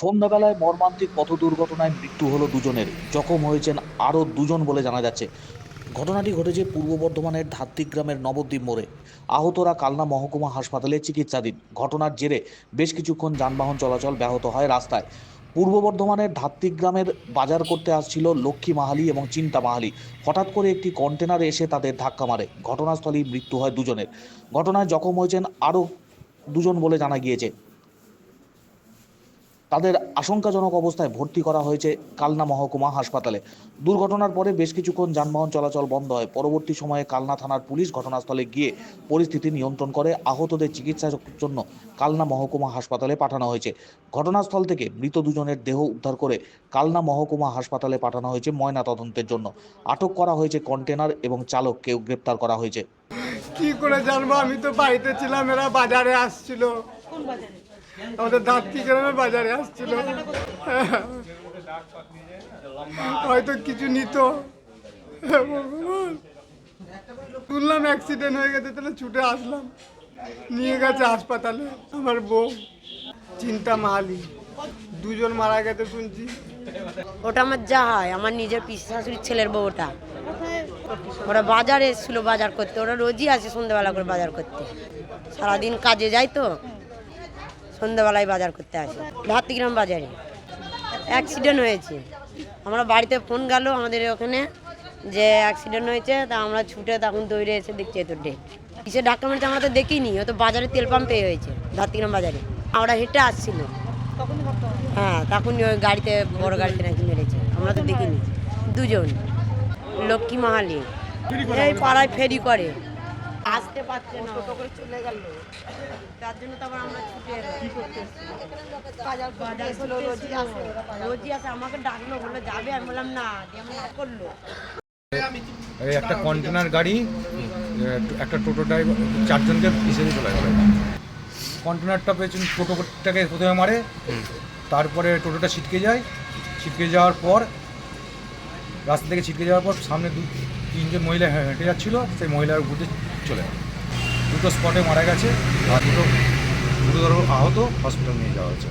সন্ধ্যাবেলায় মর্মান্তিক পথ দুর্ঘটনায় মৃত্যু হলো দুজনের। জখম হয়েছেন আরও দুজন বলে জানা যাচ্ছে। ঘটনাটি ঘটেছে পূর্ব বর্ধমানের ধাত্রিক গ্রামের নবদ্বীপ মোড়ে। আহতরা কালনা মহকুমা হাসপাতালে চিকিৎসাধীন। ঘটনার জেরে বেশ কিছুক্ষণ যানবাহন চলাচল ব্যাহত হয় রাস্তায়। পূর্ব বর্ধমানের ধাত্রিক গ্রামের বাজার করতে আসছিল লক্ষ্মী মাহালি এবং চিন্তা মাহালি। হঠাৎ করে একটি কন্টেনার এসে তাদের ধাক্কা মারে। ঘটনাস্থলেই মৃত্যু হয় দুজনের। ঘটনায় জখম হয়েছেন আরও দুজন বলে জানা গিয়েছে। তাদের আশঙ্কাজনক অবস্থায় ভর্তি করা হয়েছে কালনা মহকুমা হাসপাতালে। দুর্ঘটনার পরে বেশ কিছুক্ষণ যানবাহন চলাচল বন্ধ হয়। পরবর্তী সময়ে কালনা থানার পুলিশ ঘটনাস্থলে গিয়ে পরিস্থিতি নিয়ন্ত্রণ করে। আহতদের চিকিৎসার জন্য কালনা মহকুমা হাসপাতালে পাঠানো হয়েছে। ঘটনাস্থল থেকে মৃত দুজনের দেহ উদ্ধার করে কালনা মহকুমা হাসপাতালে পাঠানো হয়েছে ময়না তদন্তের জন্য। আটক করা হয়েছে কন্টেনার এবং চালককেও গ্রেপ্তার করা হয়েছে। কি করে জানব? আমি তো বাড়িতে ছিলাম, এরা বাজারে আসছিল। আমাদের দাঁতটি গ্রামের বাজারে আসছিল। হয়তো কিছু নিত। শুনলাম অ্যাক্সিডেন্ট হয়ে গেছে, তাহলে ছুটে আসলাম। নিয়ে গেছে হাসপাতালে, আমার বউ। চিন্তা মাহালি, দুজন মারা গেছে শুনছি। ওটা আমার যা হয়, আমার নিজের শাশুড়ির ছেলের বউ ওটা। ওরা বাজারে এসেছিল বাজার করতে, ওরা রোজই আসে সন্ধ্যেবেলা করে বাজার করতে। সারাদিন কাজে যায় তো। সন্ধ্যেবেলায় বাজার করতে আসে। ভাতিগ্রাম বাজারে। অ্যাক্সিডেন্ট হয়েছে। আমরা বাড়িতে ফোন গেল আমাদের ওখানে যে অ্যাক্সিডেন্ট হয়েছে, তা আমরা ছুটে তখন দৌড়ে এসে দেখছি এত ডেট কিসে ধাক্কা মেরেছে আমরা তো দেখিনি, ও তো বাজারে তেল পাম্পে হয়েছে, ভাতিগ্রাম বাজারে। আমরা হেঁটে আসছিল। হ্যাঁ তখন ওই গাড়িতে বড় গাড়িতে নাকি মেরেছে, আমরা তো দেখিনি। দুজন। লক্ষ্মী মাহালি। এই পাড়ায় ফেরি করে। আসতে পারছে না। টোটো করে চলে গেল। তার জন্য তো আবার আমরা ছুটে এলাম। বাজার ছিল, রোজই আসে রোজই আসে আমাকে ডাকলো বলল যাবে? আমি বললাম না। দিয়ে আমি না করল। এই একটা কন্টেনার গাড়ি একটা টোটো ড্রাইভার চারজনকে পিছিয়ে চলে গেল। কন্টেনারটা পেছন টোটোটাকে প্রথমে মারে তারপরে টোটোটা ছিটকে যায়। ছিটকে যাওয়ার পর রাস্তা থেকে ছিটকে যাওয়ার পর সামনে দু তিনজন মহিলা হেঁটে যাচ্ছিল সেই মহিলার দিয়ে চলে গেল। দুটো স্পটে মারা গেছে। আর দুটো গুরুতর আহত হসপিটাল নিয়ে যাওয়া হয়েছে।